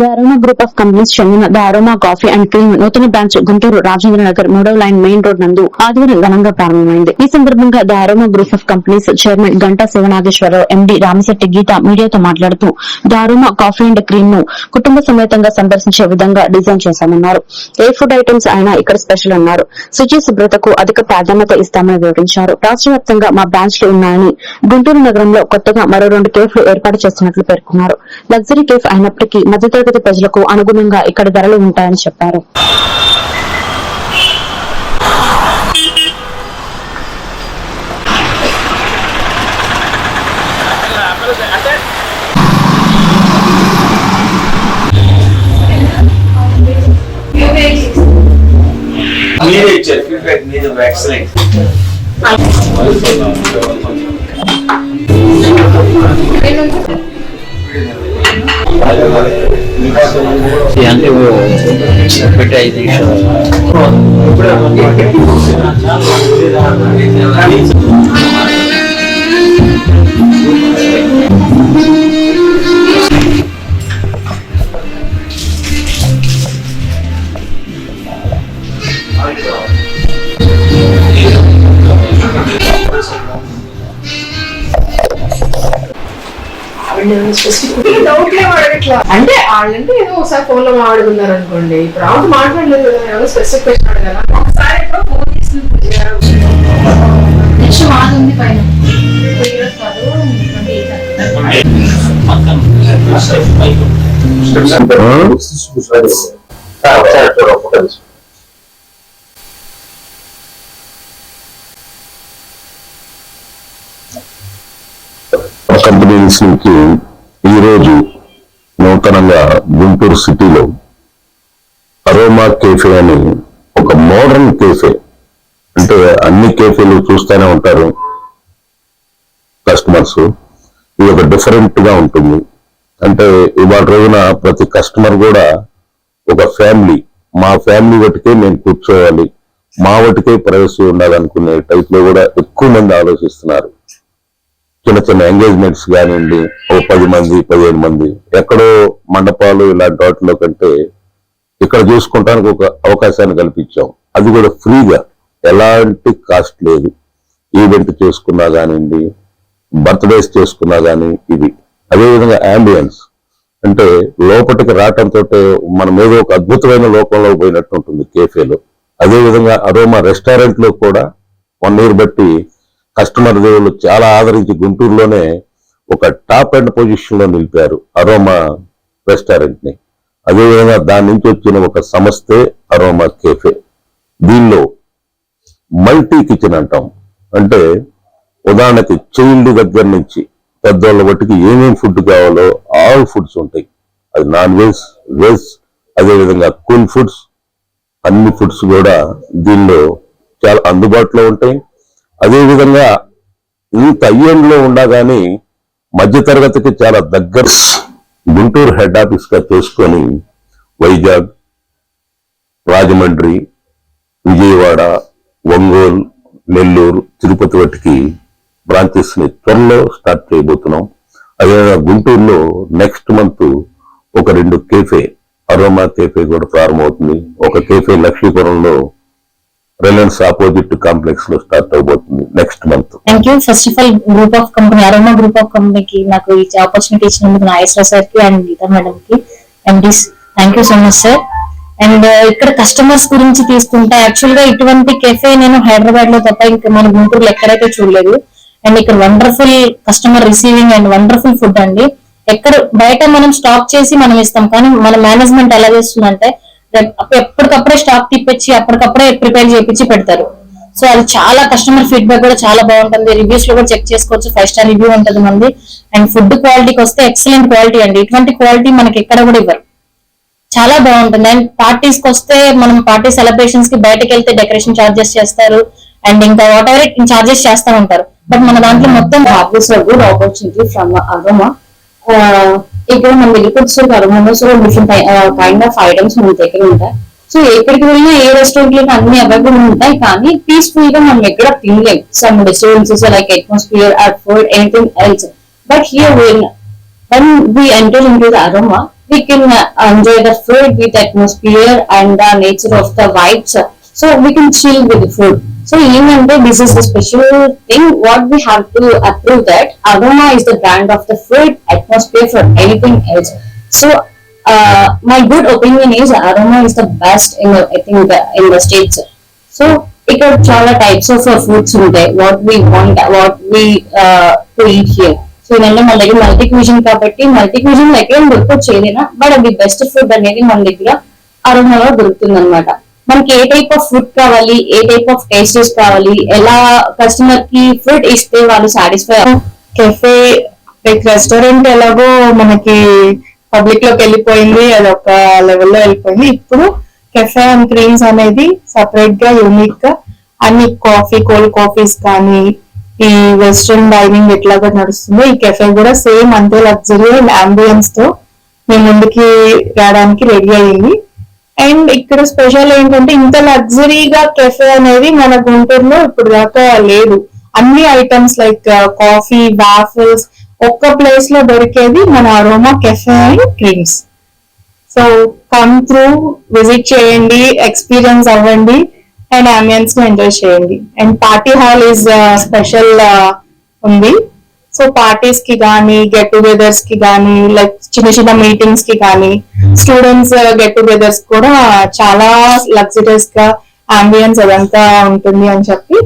దారోమా group of companies చెందిన the Aroma coffee and cream నూతన branch Guntur Rajendra Nagar మూడవ లైన్ మెయిన్ రోడ్ నందు ఆదివారం ఘనంగా ప్రారంభమైంది. ఈ సందర్భంగా the Aroma group of companies chairman Ganta Sivanageswararao MD Ramasetti Geetha మీడియాతో మాట్లాడుతూ దారోమా కాఫీ అండ్ క్రీమ్ను కుటుంబ సమేతంగా సందర్శించే విధంగా డిజైన్ చేశామన్నారు. ఏ ఫుడ్ ఐటమ్స్ అయినా ఇక్కడ స్పెషల్ అన్నారు. శుచి శుభ్రతకు అధిక ప్రాధాన్యత ఇస్తామని వివరించారు. రాష్ట్ర వ్యాప్తంగా మా బ్రాంచ్లు ఉన్నాయని గుంటూరు నగరంలో కొత్తగా మరో రెండు కేఫ్లు ఏర్పాటు చేస్తున్నట్లు పేర్కొన్నారు. లగ్జరీ కేఫ్ అయినప్పటికీ మధ్యతరగతి ప్రజలకు అనుగుణంగా ఇక్కడ ధరలు ఉంటాయని చెప్పారు. మీరే ఇచ్చారు. ఫీడ్బ్యాక్ మీద excellent Young advertisation. Thank you. అంటే వాళ్ళంటే ఏదో ఒకసారి ఫోన్లో మాట్లాడుకున్నారు అనుకోండి ఇప్పుడు మాట్లాడలేదు కదా ఎవరో స్పెసిఫిక్ క్వశ్చన్ అడగాల? ఒకసారి ఎప్పుడో ఫోన్ చేసి నెక్స్ట్ మాది ఉంది పైన. ఈరోజు కంపెనీస్ నుంచి ఈరోజు నూతనంగా గుంటూరు సిటీలో అరోమా కేఫే అని ఒక మోడర్న్ కేఫే. అంటే అన్ని కేఫేలు చూస్తూనే ఉంటారు కస్టమర్స్. ఇది ఒక డిఫరెంట్గా ఉంటుంది. అంటే ఇవాళ రోజున ప్రతి కస్టమర్ కూడా ఒక ఫ్యామిలీ మా ఫ్యామిలీ ఒకటికే నేను కూర్చోవాలి మా ఒకటికే ప్రైవసీ ఉండాలనుకునే టైప్లో కూడా ఎక్కువ మంది ఆలోచిస్తున్నారు. చిన్న చిన్న ఎంగేజ్మెంట్స్ కానివ్వండి ఓ పది మంది పదిహేను మంది ఎక్కడో మండపాలు ఇలాంటి వాటిలో కంటే ఇక్కడ చూసుకుంటానికి ఒక అవకాశాన్ని కల్పించాం. అది కూడా ఫ్రీగా. ఎలాంటి కాస్ట్ లేదు. ఈవెంట్ చేసుకున్నా కానివ్వండి బర్త్డేస్ చేసుకున్నా కానీ ఇది. అదేవిధంగా అంబియన్స్ అంటే లోపలికి రావటంతో మనం ఏదో ఒక అద్భుతమైన లోకంలో పోయినట్టు ఉంటుంది కేఫేలో అదేవిధంగా అరోమా రెస్టారెంట్లో కూడా వన్ ఇయర్ బట్టి కస్టమర్ దేవుళ్ళు చాలా ఆదరించి గుంటూరులోనే ఒక టాప్ అండ్ పొజిషన్లో నిలిపారు అరోమా రెస్టారెంట్ని. అదేవిధంగా దాని నుంచి వచ్చిన ఒక సంస్థే అరోమా కేఫే. దీనిలో మల్టీ కిచెన్ అంటాం. అంటే ఉదాహరణకి చైల్డ్ దగ్గర నుంచి పెద్దవాళ్ళ బట్టికి ఏమేమి ఫుడ్ కావాలో ఆల్ ఫుడ్స్ ఉంటాయి. అది నాన్ వెజ్ వెజ్ అదేవిధంగా కూల్ ఫుడ్స్ అన్ని ఫుడ్స్ కూడా దీనిలో చాలా అందుబాటులో ఉంటాయి. అదేవిధంగా ఇంత అయ్యంలో ఉండగానే మధ్యతరగతికి చాలా దగ్గర గుంటూరు హెడ్ ఆఫీస్గా చేసుకొని వైజాగ్ రాజమండ్రి విజయవాడ ఒంగోలు నెల్లూరు తిరుపతి వాటికి బ్రాంచెస్ని త్వరలో స్టార్ట్ చేయబోతున్నాం. అదేవిధంగా గుంటూరులో నెక్స్ట్ మంత్ ఒక రెండు కేఫే అరోమా కేఫే కూడా ప్రారంభమవుతుంది. ఒక కేఫే లక్ష్మీపురంలో రిలయన్స్ ఆపోజిట్ కాంప్లెక్స్లో స్టార్ట్ అవబోతుంది next month thank you first of all group of company Aroma group of కంపెనీకి నాకు ఈ ఆపర్చునిటీ ఇచ్చినందుకు నాగేశ్వర సార్కి అండ్ గీతా మేడం కి MDs thank you so much sir and ఇక్కడ కస్టమర్స్ గురించి తీసుకుంటే యాక్చువల్గా ఇటువంటి కెఫే నేను హైదరాబాద్లో తప్ప ఇంకా మన గుంటూరులో ఎక్కడైతే చూడలేదు. అండ్ ఇక్కడ wonderful customer receiving and wonderful food అండి. ఎక్కడ బయట మనం స్టాప్ చేసి మనం ఇస్తాం. కానీ మన మేనేజ్మెంట్ ఎలా చేస్తుందంటే ఎప్పటికప్పుడే స్టాక్ తిప్పించి అప్పటికప్పుడే ప్రిపేర్ చేయించి పెడతారు. సో అది చాలా కస్టమర్ ఫీడ్బ్యాక్ కూడా చాలా బాగుంటుంది. రివ్యూస్లో కూడా చెక్ చేసుకోవచ్చు. ఫైవ్ స్టార్ రివ్యూ ఉంటుంది మంది. అండ్ ఫుడ్ క్వాలిటీకి వస్తే ఎక్సలెంట్ క్వాలిటీ అండి. ఇటువంటి క్వాలిటీ మనకి ఎక్కడ కూడా ఇవ్వరు. చాలా బాగుంటుంది. అండ్ పార్టీస్కి వస్తే మనం పార్టీ సెలబ్రేషన్స్కి బయటకు వెళ్తే డెకరేషన్ చార్జెస్ చేస్తారు. అండ్ ఇంకా వాట్ ఎవర్ చార్జెస్ చేస్తా ఉంటారు. బట్ మన దాంట్లో మొత్తం this is a good opportunity from మన దగ్గరికి Uh, ఇక్కడ మన liquids different kind of items మన దగ్గర ఉంటాయి సో ఎక్కడికి వెళ్ళినా ఏ రెస్టారెంట్లో అన్ని అవైలబుల్ ఉంటాయి కానీ పీస్ఫుల్గా మనం ఎక్కడ తినలేం. Some disturbances like atmosphere at food anything else but here when one we enter in the aroma, we can uh, enjoy the food with atmosphere and the nature of the vibes. So we can chill with the food. So even though this is the special thing, what we have to approve that aroma is the brand of the food atmosphere for anything else. So uh, my good opinion is aroma is the best in the, I think the, in the states. So ఇక్కడ చాలా types of foods ఉంటాయి what we want what we to eat here so ఏంటంటే మన దగ్గర multi cuisine కాబట్టి multi cuisine ఎక్కడ దొరకవచ్చు ఏదైనా బట్ అది బెస్ట్ ఫుడ్ అనేది మన దగ్గర అరోమాలో దొరుకుతుంది అనమాట మనకి ఏ టైప్ ఆఫ్ ఫుడ్ కావాలి ఏ టైప్ ఆఫ్ టేస్టెస్ కావాలి ఎలా కస్టమర్కి ఫుడ్ ఇస్తే వాళ్ళు సాటిస్ఫై కెఫే లైక్ రెస్టారెంట్ ఎలాగో మనకి పబ్లిక్లోకి వెళ్ళిపోయింది అది ఒక లెవెల్లో వెళ్ళిపోయింది. ఇప్పుడు కెఫే అండ్ క్రీమ్స్ అనేది సపరేట్గా యూనిక్గా అన్ని కాఫీ కోల్డ్ కాఫీస్ కానీ ఈ వెస్ట్రన్ డైనింగ్ ఎట్లాగా నడుస్తుందో. ఈ కెఫే కూడా సేమ్ అంతే లగ్జరీ అండ్ అంబియన్స్తో మేము ముందుకి రావడానికి రెడీ అయ్యింది. అండ్ ఇక్కడ స్పెషల్ ఏంటంటే ఇంత లగ్జరీగా కెఫే అనేది మన గుంటూరులో ఇప్పుడు దాకా లేదు. అన్ని ఐటమ్స్ లైక్ కాఫీ వాఫిల్స్ ఒక్క ప్లేస్లో దొరికేది మన Aroma cafe and creams so come through visit చేయండి ఎక్స్పీరియన్స్ అవ్వండి అండ్ అంబియన్స్ని ఎంజాయ్ చేయండి. And party hall is special ఉంది. సో పార్టీస్కి కానీ గెట్ టుగెదర్స్కి కానీ లైక్ చిన్న చిన్న మీటింగ్స్కి కానీ స్టూడెంట్స్ గెట్ టుగెదర్స్ కూడా చాలా లగ్జరియస్గా అంబియన్స్ అదంతా ఉంటుంది అని చెప్పి